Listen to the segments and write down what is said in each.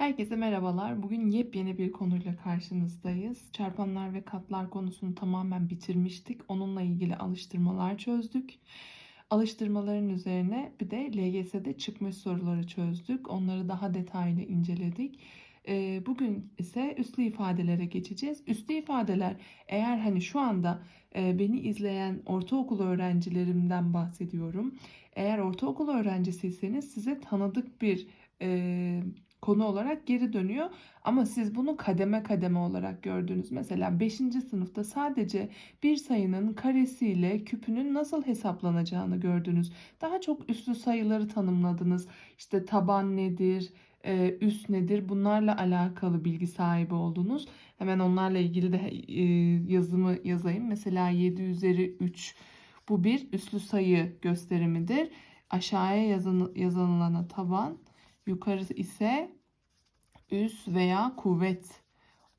Herkese merhabalar. Bugün yepyeni bir konuyla karşınızdayız. Çarpanlar ve katlar konusunu tamamen bitirmiştik. Onunla ilgili alıştırmalar çözdük. Alıştırmaların üzerine bir de LGS'de çıkmış soruları çözdük. Onları daha detaylı inceledik. Ee, Bugün ise üslü ifadelere geçeceğiz. Üslü ifadeler eğer hani şu anda e, beni izleyen ortaokul öğrencilerimden bahsediyorum. Eğer ortaokul öğrencisiyseniz size tanıdık bir e, konu olarak geri dönüyor. Ama siz bunu kademe kademe olarak gördünüz. Mesela 5. sınıfta sadece bir sayının karesiyle küpünün nasıl hesaplanacağını gördünüz. Daha çok üslü sayıları tanımladınız. İşte taban nedir, e, üst nedir bunlarla alakalı bilgi sahibi oldunuz. Hemen onlarla ilgili de e, yazımı yazayım. Mesela 7 üzeri 3 bu bir üslü sayı gösterimidir. Aşağıya yazın, yazılana taban, yukarı ise üs veya kuvvet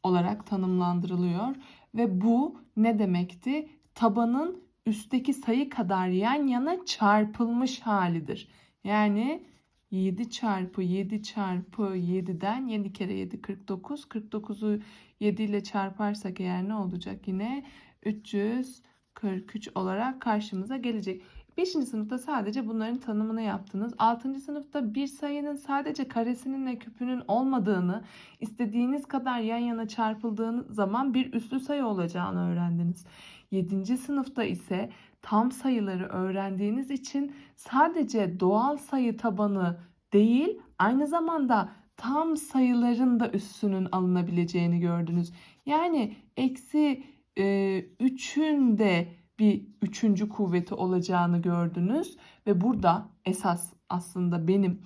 olarak tanımlandırılıyor ve bu ne demekti? Tabanın üstteki sayı kadar yan yana çarpılmış halidir. Yani 7 çarpı 7 çarpı 7'den 7 kere 7 49. 49'u 7 ile çarparsak eğer ne olacak? Yine 343 olarak karşımıza gelecek. 5. sınıfta sadece bunların tanımını yaptınız. 6. sınıfta bir sayının sadece karesinin ve küpünün olmadığını, istediğiniz kadar yan yana çarpıldığınız zaman bir üslü sayı olacağını öğrendiniz. 7. sınıfta ise tam sayıları öğrendiğiniz için sadece doğal sayı tabanı değil, aynı zamanda tam sayıların da üssünün alınabileceğini gördünüz. Yani eksi e, 3'ün de bir üçüncü kuvveti olacağını gördünüz ve burada esas aslında benim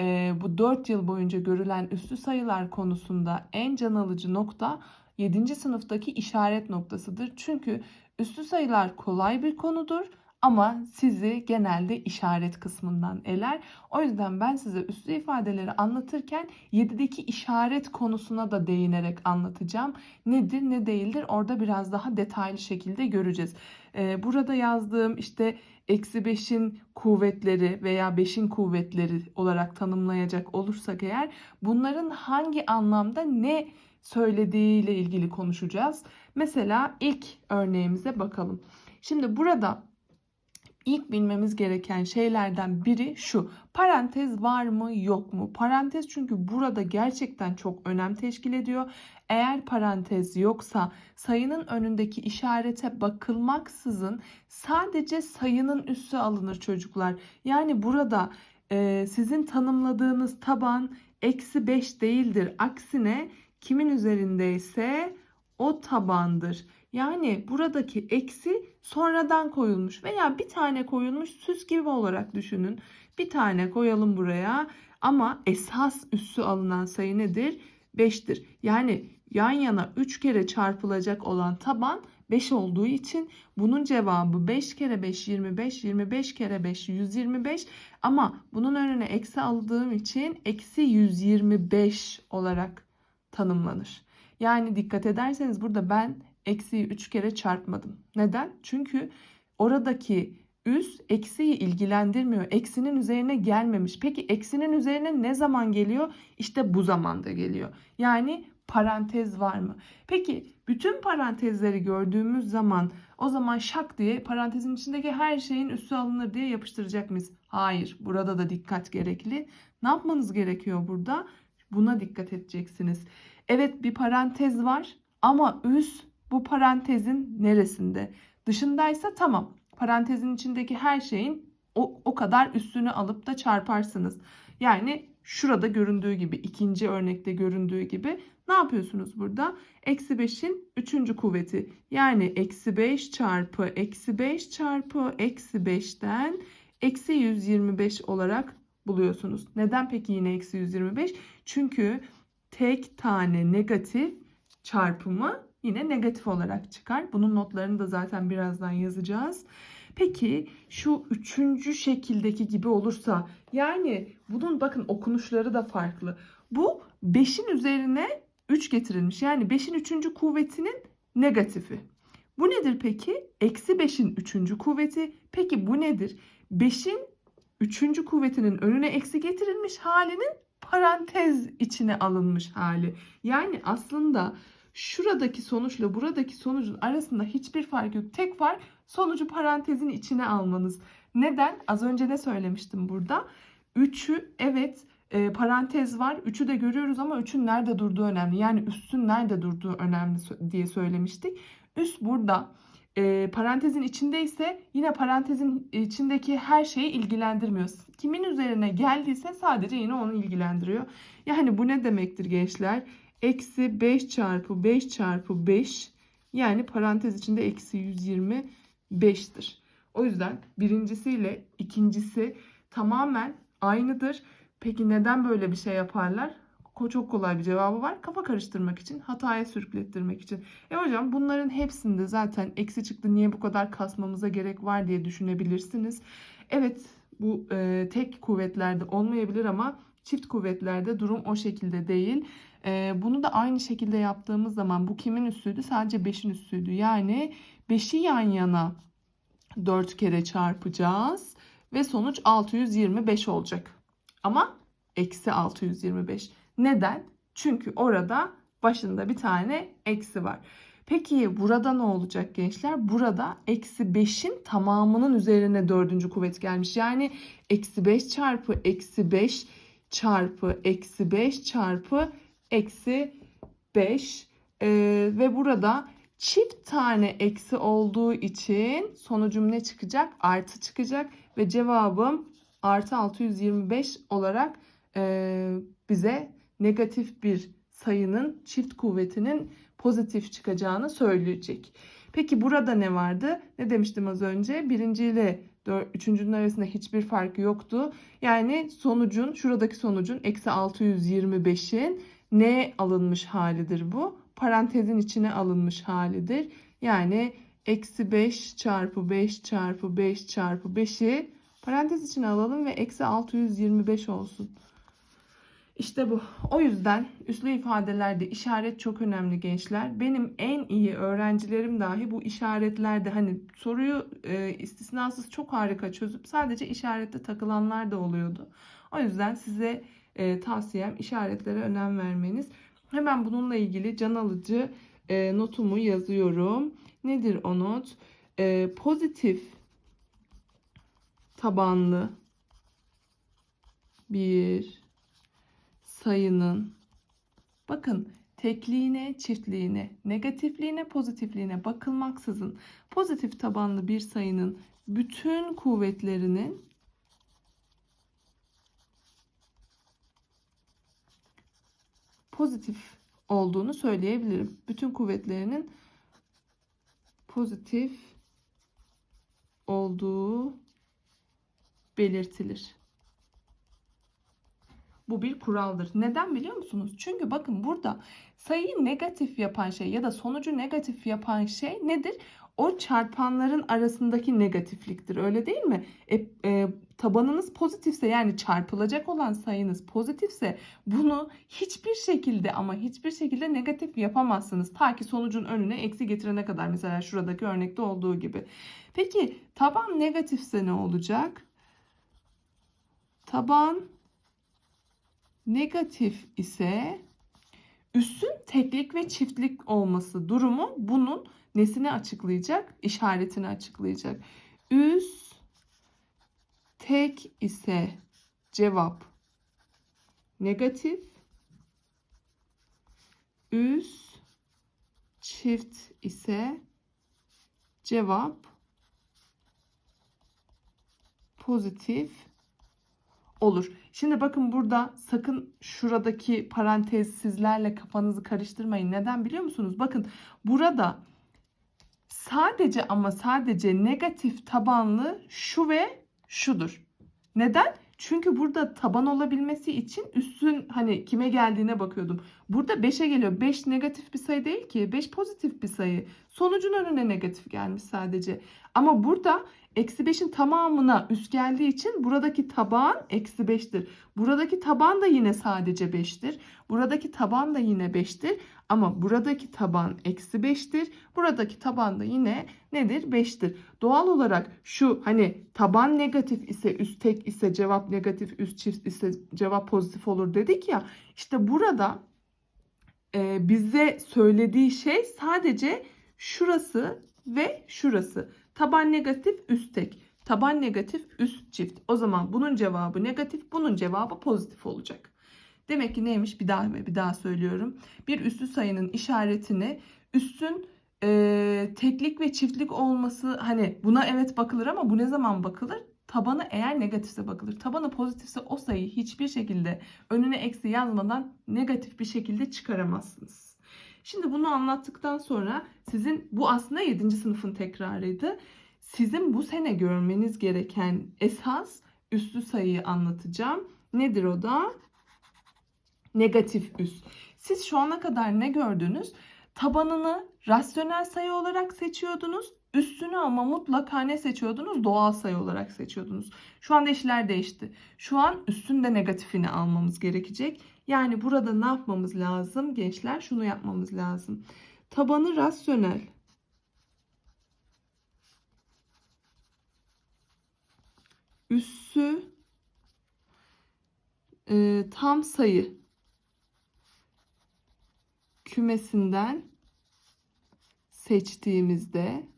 e, bu 4 yıl boyunca görülen üslü sayılar konusunda en can alıcı nokta 7. sınıftaki işaret noktasıdır. Çünkü üslü sayılar kolay bir konudur ama sizi genelde işaret kısmından eler. O yüzden ben size üslü ifadeleri anlatırken 7'deki işaret konusuna da değinerek anlatacağım. Nedir ne değildir orada biraz daha detaylı şekilde göreceğiz. Ee, burada yazdığım işte eksi 5'in kuvvetleri veya 5'in kuvvetleri olarak tanımlayacak olursak eğer bunların hangi anlamda ne söylediğiyle ilgili konuşacağız. Mesela ilk örneğimize bakalım. Şimdi burada ilk bilmemiz gereken şeylerden biri şu. Parantez var mı yok mu? Parantez çünkü burada gerçekten çok önem teşkil ediyor. Eğer parantez yoksa sayının önündeki işarete bakılmaksızın sadece sayının üssü alınır çocuklar. Yani burada e, sizin tanımladığınız taban eksi 5 değildir. Aksine kimin üzerindeyse o tabandır. Yani buradaki eksi sonradan koyulmuş veya bir tane koyulmuş süs gibi olarak düşünün. Bir tane koyalım buraya ama esas üssü alınan sayı nedir? 5'tir. Yani yan yana 3 kere çarpılacak olan taban 5 olduğu için bunun cevabı 5 kere 5 25, 25 kere 5 125 ama bunun önüne eksi aldığım için eksi 125 olarak tanımlanır. Yani dikkat ederseniz burada ben eksiyi 3 kere çarpmadım. Neden? Çünkü oradaki üs eksiyi ilgilendirmiyor. Eksinin üzerine gelmemiş. Peki eksinin üzerine ne zaman geliyor? İşte bu zamanda geliyor. Yani parantez var mı? Peki bütün parantezleri gördüğümüz zaman o zaman şak diye parantezin içindeki her şeyin üssü alınır diye yapıştıracak mıyız? Hayır. Burada da dikkat gerekli. Ne yapmanız gerekiyor burada? Buna dikkat edeceksiniz. Evet bir parantez var ama üs bu parantezin neresinde? Dışındaysa tamam. Parantezin içindeki her şeyin o, o kadar üstünü alıp da çarparsınız. Yani şurada göründüğü gibi ikinci örnekte göründüğü gibi ne yapıyorsunuz burada? Eksi 5'in üçüncü kuvveti. Yani eksi 5 çarpı eksi 5 çarpı eksi 5'ten eksi 125 olarak buluyorsunuz. Neden peki yine eksi 125? Çünkü tek tane negatif çarpımı yine negatif olarak çıkar. Bunun notlarını da zaten birazdan yazacağız. Peki şu üçüncü şekildeki gibi olursa yani bunun bakın okunuşları da farklı. Bu 5'in üzerine 3 getirilmiş. Yani 5'in üçüncü kuvvetinin negatifi. Bu nedir peki? Eksi 5'in üçüncü kuvveti. Peki bu nedir? 5'in üçüncü kuvvetinin önüne eksi getirilmiş halinin parantez içine alınmış hali. Yani aslında şuradaki sonuçla buradaki sonucun arasında hiçbir fark yok. Tek fark sonucu parantezin içine almanız. Neden? Az önce ne söylemiştim burada? 3'ü evet e, parantez var. 3'ü de görüyoruz ama 3'ün nerede durduğu önemli. Yani üstün nerede durduğu önemli diye söylemiştik. Üst burada. E, parantezin içindeyse yine parantezin içindeki her şeyi ilgilendirmiyor. Kimin üzerine geldiyse sadece yine onu ilgilendiriyor. Yani bu ne demektir gençler? Eksi 5 çarpı 5 çarpı 5 yani parantez içinde eksi 125'tir. O yüzden birincisiyle ikincisi tamamen aynıdır. Peki neden böyle bir şey yaparlar? Çok kolay bir cevabı var. Kafa karıştırmak için, hataya sürüklettirmek için. E hocam bunların hepsinde zaten eksi çıktı niye bu kadar kasmamıza gerek var diye düşünebilirsiniz. Evet bu e, tek kuvvetlerde olmayabilir ama çift kuvvetlerde durum o şekilde değil. E, bunu da aynı şekilde yaptığımız zaman bu kimin üssüydü? Sadece 5'in üssüydü. Yani 5'i yan yana 4 kere çarpacağız ve sonuç 625 olacak. Ama eksi 625. Neden? Çünkü orada başında bir tane eksi var. Peki burada ne olacak gençler? Burada eksi 5'in tamamının üzerine dördüncü kuvvet gelmiş. Yani eksi 5 çarpı eksi 5 çarpı eksi 5 çarpı eksi 5. Ee, ve burada çift tane eksi olduğu için sonucum ne çıkacak? Artı çıkacak ve cevabım artı 625 olarak e, bize negatif bir sayının çift kuvvetinin pozitif çıkacağını söyleyecek. Peki burada ne vardı? Ne demiştim az önce? Birinci ile üçüncünün arasında hiçbir fark yoktu. Yani sonucun, şuradaki sonucun eksi 625'in ne alınmış halidir bu? Parantezin içine alınmış halidir. Yani eksi 5 çarpı 5 çarpı 5 çarpı 5'i parantez içine alalım ve eksi 625 olsun. İşte bu. O yüzden üslü ifadelerde işaret çok önemli gençler. Benim en iyi öğrencilerim dahi bu işaretlerde hani soruyu e, istisnasız çok harika çözüp sadece işarette takılanlar da oluyordu. O yüzden size e, tavsiyem işaretlere önem vermeniz. Hemen bununla ilgili can alıcı e, notumu yazıyorum. Nedir o not? E, pozitif tabanlı bir sayının bakın tekliğine, çiftliğine, negatifliğine, pozitifliğine bakılmaksızın pozitif tabanlı bir sayının bütün kuvvetlerinin pozitif olduğunu söyleyebilirim. Bütün kuvvetlerinin pozitif olduğu belirtilir. Bu bir kuraldır. Neden biliyor musunuz? Çünkü bakın burada sayıyı negatif yapan şey ya da sonucu negatif yapan şey nedir? O çarpanların arasındaki negatifliktir. Öyle değil mi? E, e, tabanınız pozitifse yani çarpılacak olan sayınız pozitifse bunu hiçbir şekilde ama hiçbir şekilde negatif yapamazsınız. Ta ki sonucun önüne eksi getirene kadar mesela şuradaki örnekte olduğu gibi. Peki taban negatifse ne olacak? Taban negatif ise üssün teklik ve çiftlik olması durumu bunun nesini açıklayacak? İşaretini açıklayacak. Üs tek ise cevap negatif. Üs çift ise cevap pozitif olur. Şimdi bakın burada sakın şuradaki parantezsizlerle kafanızı karıştırmayın. Neden biliyor musunuz? Bakın burada sadece ama sadece negatif tabanlı şu ve şudur. Neden? Çünkü burada taban olabilmesi için üstün hani kime geldiğine bakıyordum. Burada 5'e geliyor. 5 negatif bir sayı değil ki. 5 pozitif bir sayı. Sonucun önüne negatif gelmiş sadece. Ama burada eksi 5'in tamamına üst geldiği için buradaki taban eksi 5'tir. Buradaki taban da yine sadece 5'tir. Buradaki taban da yine 5'tir. Ama buradaki taban eksi 5'tir. Buradaki taban da yine nedir? 5'tir. Doğal olarak şu hani taban negatif ise üst tek ise cevap negatif, üst çift ise cevap pozitif olur dedik ya. İşte burada e, bize söylediği şey sadece şurası ve şurası. Taban negatif, üst tek. Taban negatif, üst çift. O zaman bunun cevabı negatif, bunun cevabı pozitif olacak. Demek ki neymiş? Bir daha bir daha söylüyorum. Bir üslü sayının işaretini üstün e, teklik ve çiftlik olması hani buna evet bakılır ama bu ne zaman bakılır? Tabanı eğer negatifse bakılır. Tabanı pozitifse o sayıyı hiçbir şekilde önüne eksi yazmadan negatif bir şekilde çıkaramazsınız. Şimdi bunu anlattıktan sonra sizin bu aslında 7. sınıfın tekrarıydı. Sizin bu sene görmeniz gereken esas üslü sayıyı anlatacağım. Nedir o da? Negatif üs. Siz şu ana kadar ne gördünüz? Tabanını rasyonel sayı olarak seçiyordunuz. Üstünü ama mutlaka ne seçiyordunuz? Doğal sayı olarak seçiyordunuz. Şu anda işler değişti. Şu an üstün de negatifini almamız gerekecek. Yani burada ne yapmamız lazım gençler? Şunu yapmamız lazım. Tabanı rasyonel. Üssü e, tam sayı kümesinden seçtiğimizde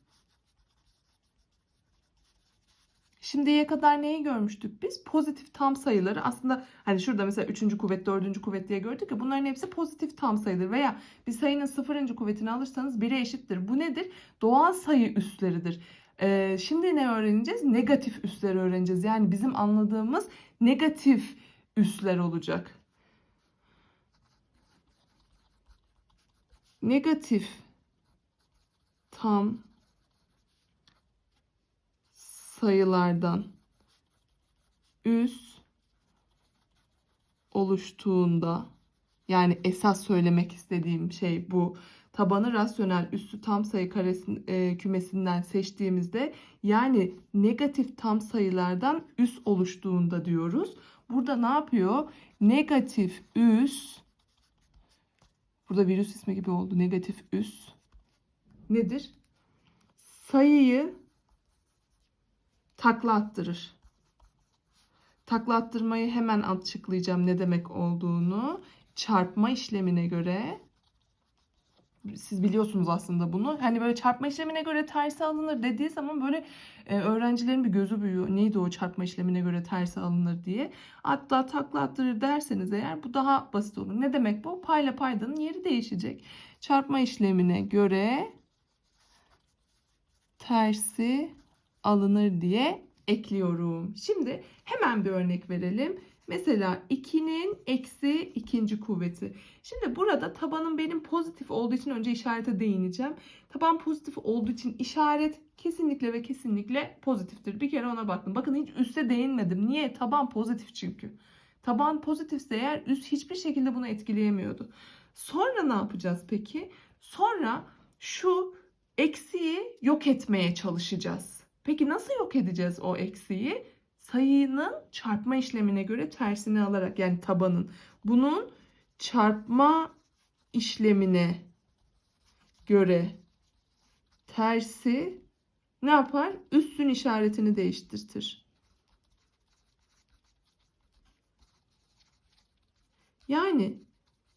Şimdiye kadar neyi görmüştük biz? Pozitif tam sayıları aslında hani şurada mesela 3. kuvvet, 4. kuvvet diye gördük ya bunların hepsi pozitif tam sayıdır. Veya bir sayının 0. kuvvetini alırsanız 1'e eşittir. Bu nedir? Doğal sayı üsleridir. Ee, şimdi ne öğreneceğiz? Negatif üsleri öğreneceğiz. Yani bizim anladığımız negatif üsler olacak. Negatif tam sayılardan üs oluştuğunda yani esas söylemek istediğim şey bu. Tabanı rasyonel üssü tam sayı karesin, e, kümesinden seçtiğimizde yani negatif tam sayılardan üs oluştuğunda diyoruz. Burada ne yapıyor? Negatif üs burada virüs ismi gibi oldu. Negatif üs nedir? Sayıyı takla attırır. Takla attırmayı hemen açıklayacağım ne demek olduğunu. Çarpma işlemine göre siz biliyorsunuz aslında bunu. Hani böyle çarpma işlemine göre tersi alınır dediği zaman böyle e, öğrencilerin bir gözü büyüyor. Neydi o çarpma işlemine göre tersi alınır diye. Hatta takla attırır derseniz eğer bu daha basit olur. Ne demek bu? Payla paydanın yeri değişecek. Çarpma işlemine göre tersi alınır diye ekliyorum. Şimdi hemen bir örnek verelim. Mesela 2'nin eksi ikinci kuvveti. Şimdi burada tabanım benim pozitif olduğu için önce işarete değineceğim. Taban pozitif olduğu için işaret kesinlikle ve kesinlikle pozitiftir. Bir kere ona baktım. Bakın hiç üste değinmedim. Niye? Taban pozitif çünkü. Taban pozitifse eğer üst hiçbir şekilde bunu etkileyemiyordu. Sonra ne yapacağız peki? Sonra şu eksiği yok etmeye çalışacağız. Peki nasıl yok edeceğiz o eksiği? Sayının çarpma işlemine göre tersini alarak yani tabanın. Bunun çarpma işlemine göre tersi ne yapar? Üstün işaretini değiştirtir. Yani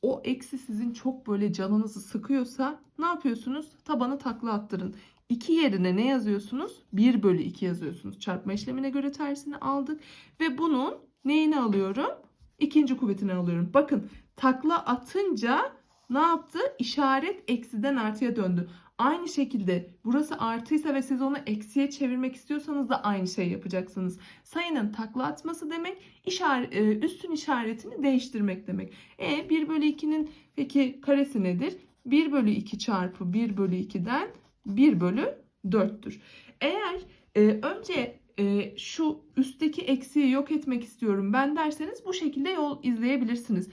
o eksi sizin çok böyle canınızı sıkıyorsa ne yapıyorsunuz? Tabanı takla attırın. 2 yerine ne yazıyorsunuz? 1 bölü 2 yazıyorsunuz. Çarpma işlemine göre tersini aldık. Ve bunun neyini alıyorum? İkinci kuvvetini alıyorum. Bakın takla atınca ne yaptı? İşaret eksiden artıya döndü. Aynı şekilde burası artıysa ve siz onu eksiye çevirmek istiyorsanız da aynı şey yapacaksınız. Sayının takla atması demek işaret, e, üstün işaretini değiştirmek demek. E 1 bölü 2'nin peki karesi nedir? 1 bölü 2 çarpı 1 bölü 2'den 1 bölü 4'tür. Eğer e, önce e, şu üstteki eksiği yok etmek istiyorum ben derseniz bu şekilde yol izleyebilirsiniz.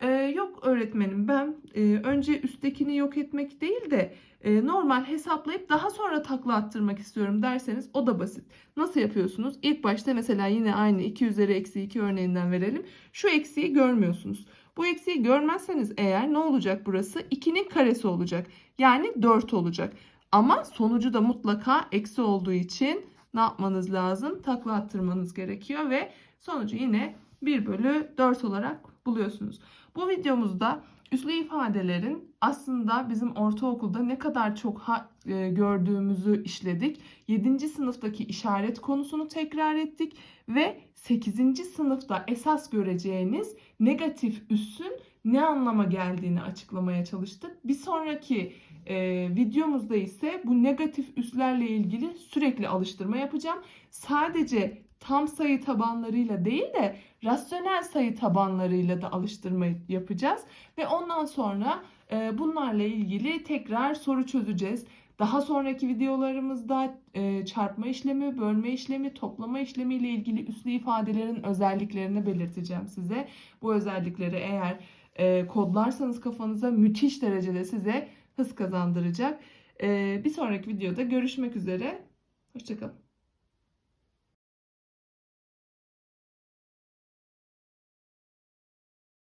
Ee, yok öğretmenim ben e, önce üsttekini yok etmek değil de e, normal hesaplayıp daha sonra takla attırmak istiyorum derseniz o da basit. Nasıl yapıyorsunuz? İlk başta mesela yine aynı 2 üzeri eksi 2 örneğinden verelim. Şu eksiği görmüyorsunuz. Bu eksiği görmezseniz eğer ne olacak burası? 2'nin karesi olacak. Yani 4 olacak. Ama sonucu da mutlaka eksi olduğu için ne yapmanız lazım? Takla attırmanız gerekiyor ve sonucu yine 1 bölü 4 olarak buluyorsunuz. Bu videomuzda üslü ifadelerin aslında bizim ortaokulda ne kadar çok ha- e, gördüğümüzü işledik. 7. sınıftaki işaret konusunu tekrar ettik ve 8. sınıfta esas göreceğiniz negatif üssün ne anlama geldiğini açıklamaya çalıştık. Bir sonraki e, videomuzda ise bu negatif üslerle ilgili sürekli alıştırma yapacağım. Sadece tam sayı tabanlarıyla değil de rasyonel sayı tabanlarıyla da alıştırma yapacağız. Ve ondan sonra e, bunlarla ilgili tekrar soru çözeceğiz. Daha sonraki videolarımızda e, çarpma işlemi, bölme işlemi, toplama işlemi ile ilgili üslü ifadelerin özelliklerini belirteceğim size. Bu özellikleri eğer e, kodlarsanız kafanıza müthiş derecede size hız kazandıracak. E, bir sonraki videoda görüşmek üzere. Hoşçakalın.